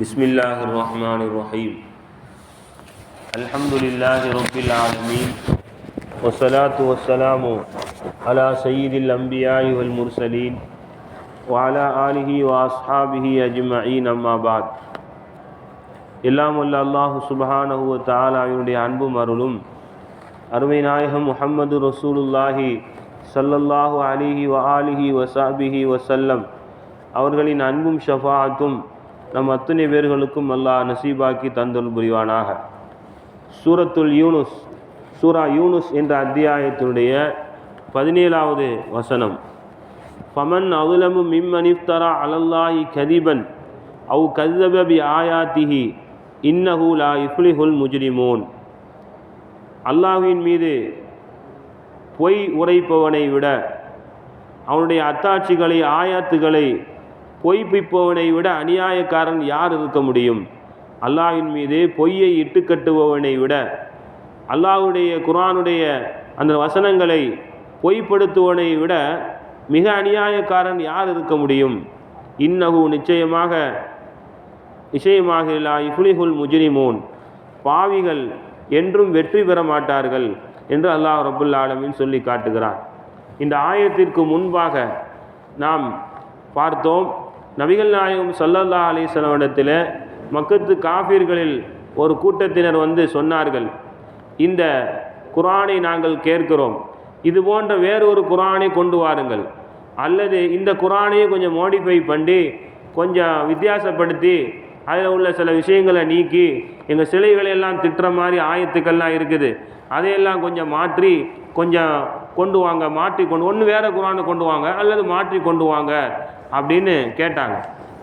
بسم الله الرحمن الرحيم الحمد لله رب العالمين والصلاة والسلام على سيد الأنبياء والمرسلين وعلى آله وأصحابه أجمعين أما بعد எல்லாம் வல்ல அல்லாஹு சுபஹானஹு வ தஆலாவினுடைய அன்பும் அருளும் அருமை நாயகம் முஹம்மது ரசூலுல்லாஹி ஸல்லல்லாஹு அலிஹி வ ஆலிஹி வசாபிஹி வசல்லம் அவர்களின் அன்பும் ஷஃபாஅத்தும் நம் அத்தனை பேர்களுக்கும் அல்லாஹ் நசீபாக்கி தந்தல் புரிவானாக. சூரத்துல் யூனுஸ் சூரா யூனுஸ் என்ற அத்தியாயத்தினுடைய பதினேழாவது வசனம். ஃபமன் அவுலமு மிம் இஃப்தரா அலல்லாஹி கதிபன் அவு கذب ஆயாத்திஹி இன்னஹு லா இஃப்லிஹுல் முஜ்ரிமூன். அல்லாஹ்வின் மீது பொய் உரைப்பவனை விட அவனுடைய அத்தாட்சிகளை ஆயாத்துகளை பொய்ப்பிப்பவனை விட அநியாயக்காரன் யார் இருக்க முடியும்? அல்லாஹின் மீது பொய்யை இட்டு கட்டுபவனை விட அல்லாஹுடைய குர்ஆனுடைய அந்த வசனங்களை பொய்ப்படுத்துவனை விட மிக அநியாயக்காரன் யார் இருக்க முடியும்? இன்னகு நிச்சயமாக நிச்சயமாக இல்லா இஃப்லிஹுல் முஜினிமோன் பாவிகள் என்றும் வெற்றி பெற மாட்டார்கள் என்று அல்லாஹ் ரபுல் ஆலமின் சொல்லி காட்டுகிறான். இந்த ஆயத்திற்கு முன்பாக நாம் பார்த்தோம் நபிகள் நாயகம் சல்லல்லா அலிஸ்லமிடத்தில் மக்கத்து காஃபிர்களில் ஒரு கூட்டத்தினர் வந்து சொன்னார்கள் இந்த குரானை நாங்கள் கேட்கிறோம் இது போன்ற வேறொரு குரானை கொண்டு வாருங்கள் அல்லது இந்த குரானையே கொஞ்சம் மோடிஃபை பண்ணி கொஞ்சம் வித்தியாசப்படுத்தி அதில் உள்ள சில விஷயங்களை நீக்கி எங்கள் சிலைகளை எல்லாம் திட்டுற மாதிரி ஆயத்துக்கள்லாம் இருக்குது. அதையெல்லாம் கொஞ்சம் மாற்றி கொஞ்சம் கொண்டு வாங்க மாற்றி கொண்டு ஒன்று வேறு குரானை கொண்டு வாங்க அல்லது மாற்றி கொண்டு வாங்க அப்படின்னு கேட்டாங்க.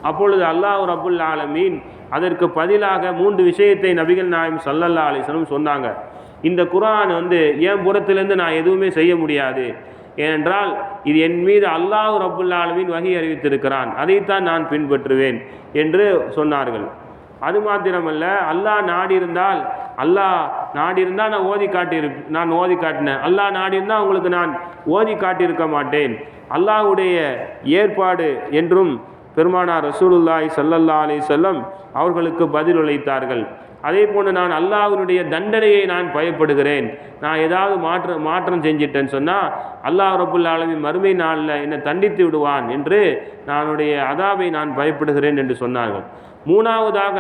அப்பொழுது அல்லாஹ் ரபுல் ஆலமீன் அதற்கு பதிலாக மூன்று விஷயத்தை நபிகள் நாயம் சல்லல்லா அலிஸ்லம் சொன்னாங்க. இந்த குரான் வந்து என் புறத்திலேருந்து நான் எதுவுமே செய்ய முடியாது. ஏனென்றால் இது என் மீது அல்லாஹ் ரபுல்லாலுவின் வகை அறிவித்திருக்கிறான். அதைத்தான் நான் பின்பற்றுவேன் என்று சொன்னார்கள். அது மாத்திரமல்ல அல்லாஹ் நாடி இருந்தால் அல்லாஹ் நாடியிருந்தால் நான் ஓதி காட்டியிரு நான் ஓதி காட்டினேன். அல்லாஹ் நாடி இருந்தால் உங்களுக்கு நான் ஓதி காட்டியிருக்க மாட்டேன். அல்லாஹுடைய ஏற்பாடு என்றும் பெருமானார் ரசூலுல்லாய் சல்லல்லா அலி செல்லம் அவர்களுக்கு பதில் உழைத்தார்கள் அதே போன்று நான் அல்லாஹினுடைய தண்டனையை நான் பயப்படுகிறேன். நான் ஏதாவது மாற்ற மாற்றம் செஞ்சிட்டேன்னு சொன்னால் அல்லாஹ் ரபுல் ஆலமி மறுமை நாளில் என்னை தண்டித்து விடுவான் என்று நானுடைய அதாவை நான் பயப்படுகிறேன் என்று சொன்னார்கள். மூணாவதாக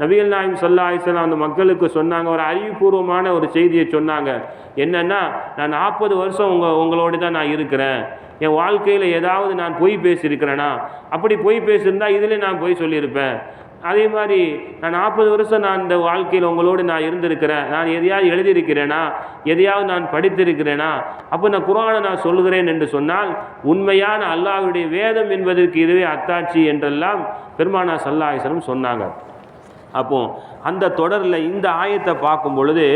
நபிகள் நாயம் சொல்லா ஆயிசலாம் அந்த மக்களுக்கு சொன்னாங்க ஒரு அறிவுபூர்வமான ஒரு செய்தியை சொன்னாங்க. என்னென்னா நான் நாற்பது வருஷம் உங்கள் உங்களோடு தான் நான் இருக்கிறேன். என் வாழ்க்கையில் ஏதாவது நான் பொய் பேசியிருக்கிறேனா? அப்படி பொய் பேசியிருந்தால் இதில் நான் பொய் சொல்லியிருப்பேன். அதே மாதிரி நான் நாற்பது வருஷம் நான் இந்த வாழ்க்கையில் உங்களோடு நான் இருந்திருக்கிறேன். நான் எதையாவது எழுதியிருக்கிறேனா? எதையாவது நான் படித்திருக்கிறேனா? அப்போ நான் குரானை நான் சொல்கிறேன் என்று சொன்னால் உண்மையான அல்லாஹுடைய வேதம் என்பதற்கு இதுவே அத்தாட்சி என்றெல்லாம் பெருமானா சல்லாஹிசனம் சொன்னாங்க. அப்போ அந்த தொடரில் இந்த ஆயத்தை பார்க்கும் பொழுது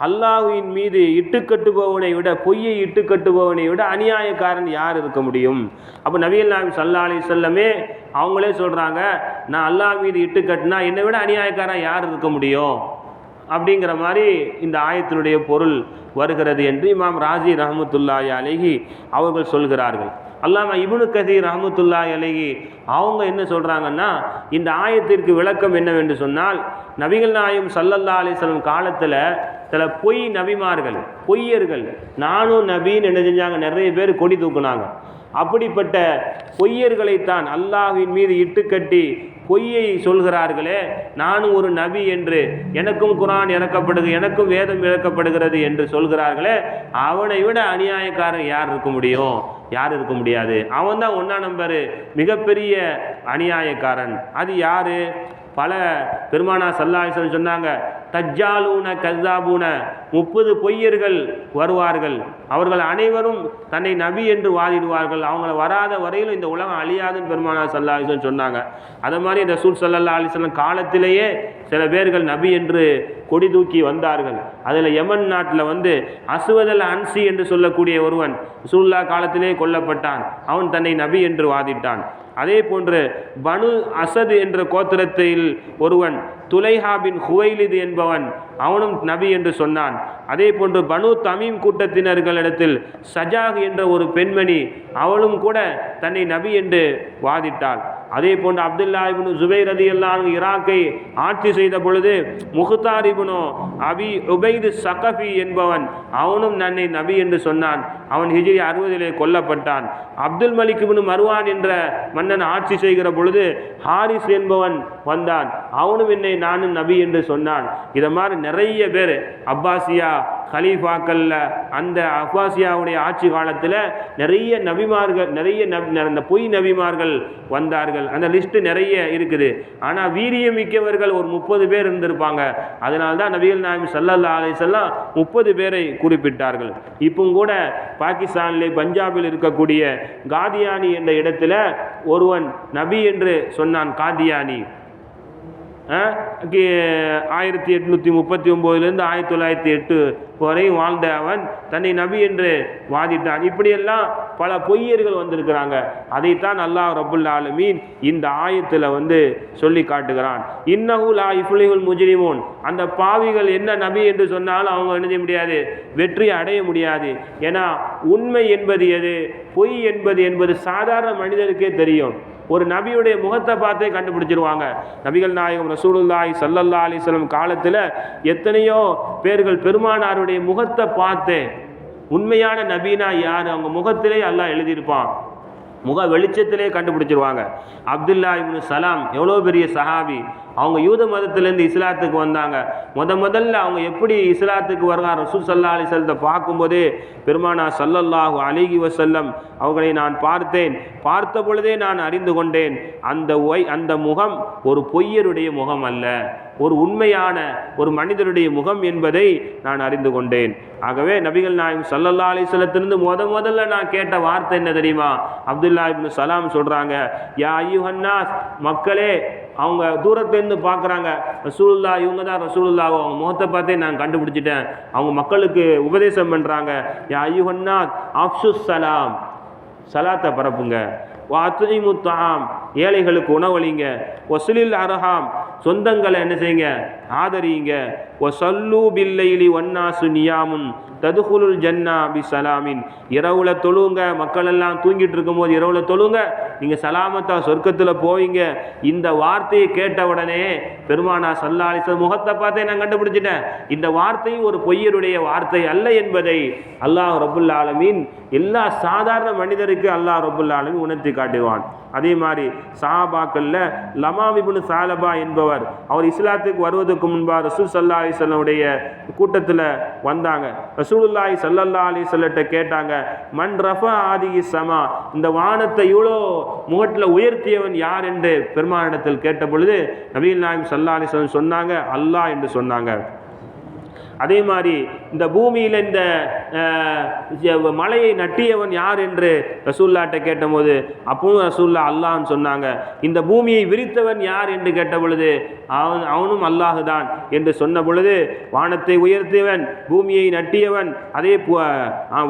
அல்லாஹுவின் மீது இட்டுக்கட்டுபவனை விட பொய்யை இட்டுக்கட்டுபவனை விட அநியாயக்காரன் யார் இருக்க முடியும்? அப்போ நவீன் நாபி சல்லா அலி சொல்லமே அவங்களே சொல்கிறாங்க நான் அல்லாஹ் மீது இட்டுக்கட்டுனா என்னை விட அநியாயக்காரன் யார் இருக்க முடியும்? அப்படிங்கிற மாதிரி இந்த ஆயத்தினுடைய பொருள் வருகிறது என்று இமாம் ராஜி ரஹமத்துல்லாய் அலஹி அவர்கள் சொல்கிறார்கள். அல்லாம இபுனு கதீர் ரஹமத்துல்லா அலகி அவங்க என்ன சொல்கிறாங்கன்னா இந்த ஆயத்திற்கு விளக்கம் என்னவென்று சொன்னால் நபிகள் நாயும் சல்லல்லா அலிஸ்லம் காலத்தில் சில பொய் நபிமார்கள் பொய்யர்கள் நானும் நபின்னு என்ன செஞ்சாங்க நிறைய பேர் கொடி தூக்குனாங்க. அப்படிப்பட்ட பொய்யர்களைத்தான் அல்லாஹின் மீது இட்டுக்கட்டி பொய்யை சொல்கிறார்களே நானும் ஒரு நபி என்று எனக்கும் குரான் இறக்கப்படுது எனக்கும் வேதம் இழக்கப்படுகிறது என்று சொல்கிறார்களே அவனை விட அநியாயக்காரன் யார் இருக்க முடியும்? யார் இருக்க முடியாது? அவன் தான் ஒன்றா நம்பரு மிகப்பெரிய அநியாயக்காரன். அது யாரு? பல பெருமானா சல்லாஹன் சொன்னாங்க தஜ்ஜாலூன கல்லாபூன முப்பது பொய்யர்கள் வருவார்கள். அவர்கள் அனைவரும் தன்னை நபி என்று வாதிடுவார்கள். அவங்கள வராத வரையிலும் இந்த உலகம் அழியாதுன்னு பெருமானா சல்லாஹன் சொன்னாங்க. அதை மாதிரி இந்த ரசூல் சல்லா அலிஸ்லம் காலத்திலேயே சில பேர்கள் நபி என்று கொடி தூக்கி வந்தார்கள். அதில் யமன் நாட்டில் வந்து அசுவதல் அன்சி என்று சொல்லக்கூடிய ஒருவன் ரசூல்லா காலத்திலே கொல்லப்பட்டான். அவன் தன்னை நபி என்று வாதிட்டான். அதே போன்று பனு அசது என்ற கோத்திரத்தில் ஒருவன் துலைஹா பின் ஹுவைலிது என்பவன் அவனும் நபி என்று சொன்னான். அதே போன்று பனு தமீம் கூட்டத்தினர்களிடத்தில் சஜாக் என்ற ஒரு பெண்மணி அவளும் கூட தன்னை நபி என்று வாதிட்டாள். அதே போன்று அப்துல்லா ஜுபைர் ரதி அல்லாஹ் ஈராக்கை ஆட்சி செய்த பொழுது முகுத்தார் அபி உபைது சகஃபி என்பவன் அவனும் நன்னை நபி என்று சொன்னான். அவன் ஹிஜிரி அறுபதிலே கொல்லப்பட்டான். அப்துல் மலிக் இப்னு என்ற மன்னன் ஆட்சி செய்கிற பொழுது ஹாரிஸ் என்பவன் வந்தான். அவனும் என்னை நானும் நபி என்று சொன்னான். இதை மாதிரி நிறைய பேர் அப்பாசியா கலீஃபாக்கள்ல அந்த அப்பாசியாவுடைய ஆட்சி காலத்தில் நிறைய நபிமார்கள் நிறைய அந்த பொய் நபிமார்கள் வந்தார்கள். அந்த லிஸ்ட்டு நிறைய இருக்குது. ஆனால் வீரியம் மிக்கவர்கள் ஒரு முப்பது பேர் இருந்திருப்பாங்க. அதனால்தான் நபிகள் நாயம் சல்லல்லா அலைசல்லாம் முப்பது பேரை குறிப்பிட்டார்கள். இப்போ கூட பாகிஸ்தானிலே பஞ்சாபில் இருக்கக்கூடிய காதியானி என்ற இடத்துல ஒருவன் நபி என்று சொன்னான் காதியானி. ஆயிரத்தி எட்நூற்றி முப்பத்தி ஒம்போதுலேருந்து ஆயிரத்தி தொள்ளாயிரத்தி எட்டு வரையும் வாழ்ந்த அவன் தன்னை நபி என்று வாதிட்டான். இப்படியெல்லாம் பல பொய்யர்கள் வந்திருக்கிறாங்க. அதைத்தான் அல்லாஹ் ரபுல் ஆலமீன் இந்த ஆயத்தில் வந்து சொல்லி காட்டுகிறான். இன்னஹு லா இஃபுலிகுல் முஜிரிமோன். அந்த பாவிகள் என்ன நபி என்று சொன்னாலும் அவங்க என்ன முடியாது? வெற்றி அடைய முடியாது. ஏன்னா உண்மை என்பது எது? பொய் என்பது என்பது சாதாரண மனிதருக்கே தெரியும். ஒரு நபியுடைய முகத்தை பார்த்தே கண்டுபிடிச்சிருவாங்க. நபிகள் நாயகம் ரசூலுல்லாஹி சல்லல்லா அலிஸ்லம் காலத்தில் எத்தனையோ பேர்கள் பெருமானாருடைய முகத்தை பார்த்தே. உண்மையான நபீனா யார்? அவங்க முகத்திலே அல்லாஹ் எழுதியிருப்பான். முக வெளிச்சத்திலே கண்டுபிடிச்சிருவாங்க. அப்துல்லா இப்னு சலாம் எவ்வளோ பெரிய சஹாபி? அவங்க யூத மதத்திலேருந்து இஸ்லாத்துக்கு வந்தாங்க. முத முதல்ல அவங்க எப்படி இஸ்லாத்துக்கு வருவாங்க ரசூல் சல்லா அலிசல்லத்தை பார்க்கும்போதே பெருமானா சல்லல்லாஹு அலிகி வசல்லம் அவர்களை நான் பார்த்தேன். பார்த்த பொழுதே நான் அறிந்து கொண்டேன் அந்த ஒய் அந்த முகம் ஒரு பொய்யருடைய முகம் அல்ல. ஒரு உண்மையான ஒரு மனிதருடைய முகம் என்பதை நான் அறிந்து கொண்டேன். ஆகவே நபிகள் நாயகம் சல்லல்லா அலிஸ்லத்திலிருந்து முத முதல்ல நான் கேட்ட வார்த்தை என்ன தெரியுமா? அப்துல்லா இப்னு சலாம் சொல்கிறாங்க யா ஐயுஹன்னாஸ் மக்களே அவங்க தூரத்துலேருந்து பார்க்குறாங்க ரசூலுல்லா இவங்க தான் ரசூலுல்லாவோ அவங்க முகத்தை பார்த்தே நான் கண்டுபிடிச்சிட்டேன். அவங்க மக்களுக்கு உபதேசம் பண்ணுறாங்க யா ஐயுஹன்னாஸ் அப்சு சலாம். சலாத்தை பரப்புங்க. வாத்துமு தாம் ஏழைகளுக்கு உணவளிங்க. ஒசுலில் அரஹாம். சொந்தங்களை என்ன செய்யுங்க? ஆதரியுங்க. ஒ சல்லூ பில்லைலி ஒன்னாசு நியாமுன் ததுகுலுல் ஜன்னா பி சலாமின் இரவுல தொழுங்க. மக்கள் எல்லாம் தூங்கிட்டு இருக்கும்போது இரவுல தொழுங்க. நீங்கள் சலாமத்தா சொர்க்கத்தில் போவீங்க. இந்த வார்த்தையை கேட்ட உடனே பெருமானா சல்லாலிச முகத்தை பார்த்தே நான் கண்டுபிடிச்சிட்டேன். இந்த வார்த்தையும் ஒரு பொய்யருடைய வார்த்தை அல்ல என்பதை அல்லாஹ் ரபுல் ஆலமீன் எல்லா சாதாரண மனிதருக்கு அல்லாஹ் ரபுல் ஆலமின் உணர்த்தி காட்டுவான். அதே மாதிரி சஹாபாக்கள்ல லமாவிபுனு சாலபா என்பவர். அவர் இஸ்லாத்துக்கு வருவதற்கு முன்பாக ரசூல் சல்லா அலிசல்லுடைய கூட்டத்தில் வந்தாங்க. ரசூலுல்லாஹி சல்லல்லா அலிசல்லிட்ட கேட்டாங்க மண் ரஃபா ஆதிகி சமா இந்த வானத்தை இவ்வளோ முகட்டில் உயர்த்தியவன் யார் என்று பெருமானிடத்தில் கேட்ட பொழுது நபீல் நாயம் சல்லா அலிஸ்வன் சொன்னாங்க அல்லாஹ் என்று சொன்னாங்க. அதே மாதிரி இந்த பூமியில் இந்த மலையை நட்டியவன் யார் என்று ரசூல்லாட்ட கேட்டபோது அப்பவும் ரசூல்லா அல்லாஹ்னு சொன்னாங்க. இந்த பூமியை விரித்தவன் யார் என்று கேட்ட பொழுது அவன் அவனும் அல்லாஹ் தான் என்று சொன்ன பொழுது வானத்தை உயர்த்தியவன் பூமியை நட்டியவன் அதே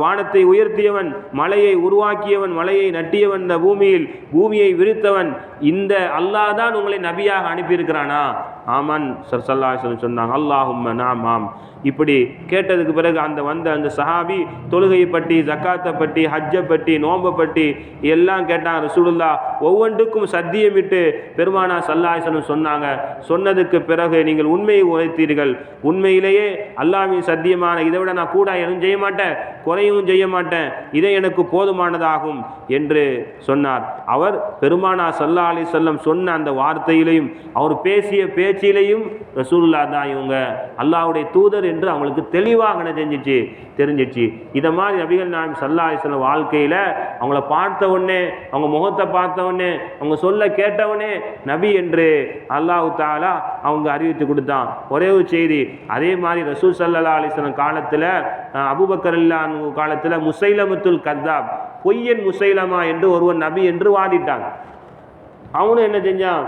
வானத்தை உயர்த்தியவன் மலையை உருவாக்கியவன் மலையை நட்டியவன் இந்த பூமியில் பூமியை விரித்தவன் இந்த அல்லாஹ் தான் உங்களை நபியாக அனுப்பியிருக்கிறானா? ஆமான் சர் சொன்னாங்க அல்லாஹும் நாம் ஆம் இப்படி கேட்டதுக்கு பிறகு அந்த வந்த அந்த சஹாபி தொழுகையை பற்றி ஜக்காத்தை பற்றி ஹஜ்ஜை பற்றி நோம்பை பற்றி எல்லாம் கேட்டான் ரசூலுல்லா ஒவ்வொன்றுக்கும் சத்தியமிட்டு பெருமானா சல்லாஹனம் சொன்னாங்க. சொன்னதுக்கு பிறகு நீங்கள் உண்மையை உரைத்தீர்கள். உண்மையிலேயே அல்லாவின் சத்தியமான இதை விட நான் கூட எதுவும் செய்ய மாட்டேன் குறையும் செய்ய மாட்டேன் இதை எனக்கு போதுமானதாகும் என்று சொன்னார். அவர் பெருமானா சல்லா அலி செல்லம் சொன்ன அந்த வார்த்தையிலையும் அவர் பேசிய பேச்சிலையும் ரசூலுல்லா தான் இவங்க. அல்லாவுடைய தூதர் என்று அவங்களுக்கு தெளிவு தெளிவாக தெரிஞ்சிச்சு தெரிஞ்சிச்சு. இதை மாதிரி நபிகள் நாயம் சல்லா வாழ்க்கையில் அவங்கள பார்த்த உடனே அவங்க முகத்தை பார்த்த உடனே அவங்க சொல்ல கேட்டவனே நபி என்று அல்லாஹ் தாலா அவங்க அறிவித்து கொடுத்தான். ஒரே ஒரு செய்தி அதே மாதிரி ரசூல் சல்லா அலிஸ்லம் காலத்தில் அபுபக்கர் இல்லான் காலத்தில் முசைலமுத்துல் கத்தாப் பொய்யன் முசைலமா என்று ஒருவன் நபி என்று வாதிட்டாங்க அவனும் என்ன செஞ்சான்?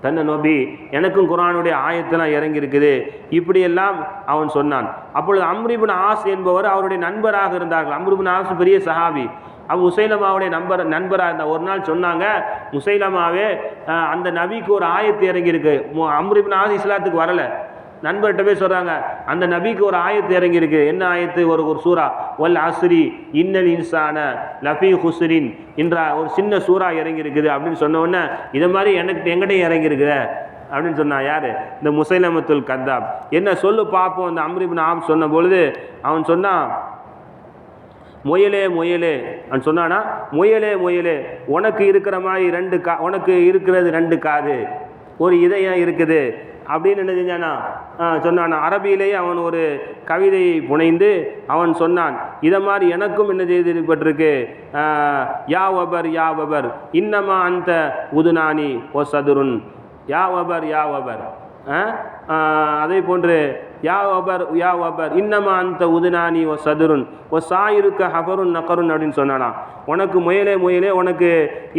தன்னை நோபி எனக்கும் குரானுடைய ஆயத்தெல்லாம் இறங்கி இருக்குது இப்படியெல்லாம் அவன் சொன்னான். அப்பொழுது அம்ரிபின் ஆஸ் என்பவர் அவருடைய நண்பராக இருந்தார்கள். அம்ரிபின் ஆஸ் பெரிய சஹாபி. அவ முசைலமாவுடைய நண்பர் நண்பராக இருந்தால் ஒரு நாள் சொன்னாங்க முசைலமாவே அந்த நபிக்கு ஒரு ஆயத்து இறங்கியிருக்கு. மு- அம்ரிபின் ஆஸ் இஸ்லாத்துக்கு வரலை. நண்பர்கிட்ட போய் சொல்கிறாங்க அந்த நபிக்கு ஒரு ஆயத்து இறங்கியிருக்கு. என்ன ஆயத்து? ஒரு ஒரு சூறா. ஒல் அஸ்ரி இன்னல் இன்சான லஃபி ஹுஸ்ரின் என்ற ஒரு சின்ன சூறா இறங்கியிருக்குது அப்படின்னு சொன்ன உடனே இதை மாதிரி எனக்கு எங்கிட்டையும் இறங்கியிருக்குதே அப்படின்னு சொன்னான் யார்? இந்த முசைலமத்துல் கத்தாப். என்ன சொல்லு பார்ப்போம் அந்த அம்ரிபின் ஆம் சொன்ன பொழுது அவன் சொன்னான் முயலே முயலே அவன் சொன்னானா முயலே முயலே உனக்கு இருக்கிற மாதிரி ரெண்டு கா உனக்கு இருக்கிறது ரெண்டு காது. ஒரு இதயம் இருக்குது அப்படின்னு என்ன செஞ்சானா? சொன்னான். அரபியிலேயே அவன் ஒரு கவிதையை புனைந்து அவன் சொன்னான். இதை மாதிரி எனக்கும் என்ன செய்திருப்பட்டிருக்கு? யா வபர் யா வபர். இன்னமா அந்த உதுனானி ஓ சதுருன். யா வபர் யா வபர். ஆ? அதே போன்று யா ஒபர் யா ஒபர் இன்னமா அந்த உதுனானி ஓ சதுருன். ஓ சாயிருக்க ஹபருன் நகருன் அப்படின்னு சொன்னானா. உனக்கு முயலே முயலே உனக்கு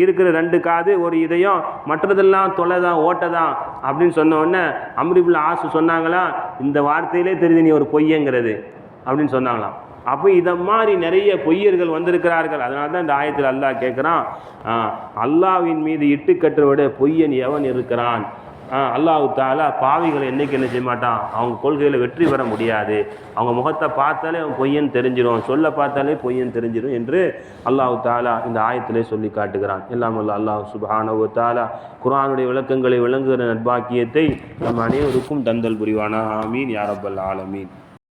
இருக்கிற ரெண்டு காது ஒரு இதயம் மற்றதெல்லாம் தொலை தான் ஓட்டை தான் அப்படின்னு சொன்ன உடனே அம்ரிபுல் ஆசு சொன்னாங்களா இந்த வார்த்தையிலே தெரியுது நீ ஒரு பொய்யங்கிறது அப்படின்னு சொன்னாங்களாம். அப்போ இதை மாதிரி நிறைய பொய்யர்கள் வந்திருக்கிறார்கள். அதனால தான் இந்த ஆயத்தில் அல்லாஹ் கேட்குறான் அல்லாவின் மீது இட்டுக்கற்ற பொய்யன் எவன் இருக்கிறான்? அல்லாஹு தாலா பாவிகளை என்னைக்கு என்ன செய்ய மாட்டான்? அவங்க கொள்கையில் வெற்றி பெற முடியாது. அவங்க முகத்தை பார்த்தாலே அவன் பொய்யன் தெரிஞ்சிடும் சொல்ல பார்த்தாலே பொய்யன் தெரிஞ்சிடும் என்று அல்லாஹு தாலா இந்த ஆயத்திலே சொல்லி காட்டுகிறான். எல்லாம் அல்ல அல்லாஹ் சுபானவு தாலா குரானுடைய விளக்கங்களை விளங்குகிற நட்பாக்கியத்தை நம் அனைவருக்கும் தந்தல் புரிவானா? ஆமீன். யாரப்பல் ஆலமீன்.